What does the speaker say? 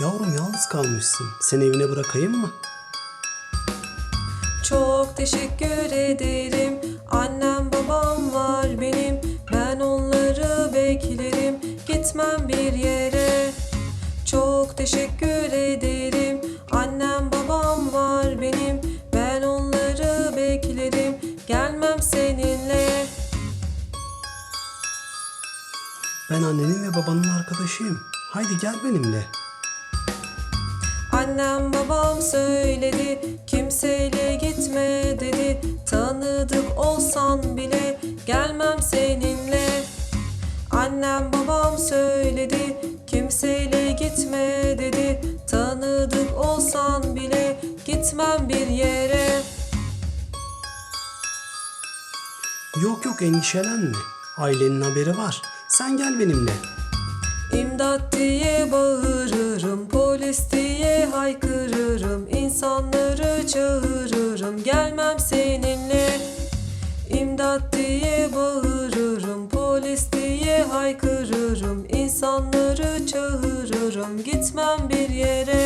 Yavrum yalnız kalmışsın. Seni evine bırakayım mı? Çok teşekkür ederim. Annem babam var benim. Ben onları beklerim. Gitmem bir yere. Çok teşekkür ederim. Annem babam var benim. Ben onları beklerim. Gelmem seninle. Ben annenin ve babanın arkadaşıyım. Haydi gel benimle. Annem babam söyledi kimseyle gitme dedi tanıdık olsan bile gelmem seninle Annem babam söyledi kimseyle gitme dedi tanıdık olsan bile gitmem bir yere Yok yok endişelenme. Ailenin haberi var. Sen gel benimle. İmdat diye bağırırım, polis diye haykırırım, insanları çağırırım, gelmem seninle. İmdat diye bağırırım, polis diye haykırırım, insanları çağırırım, gitmem bir yere.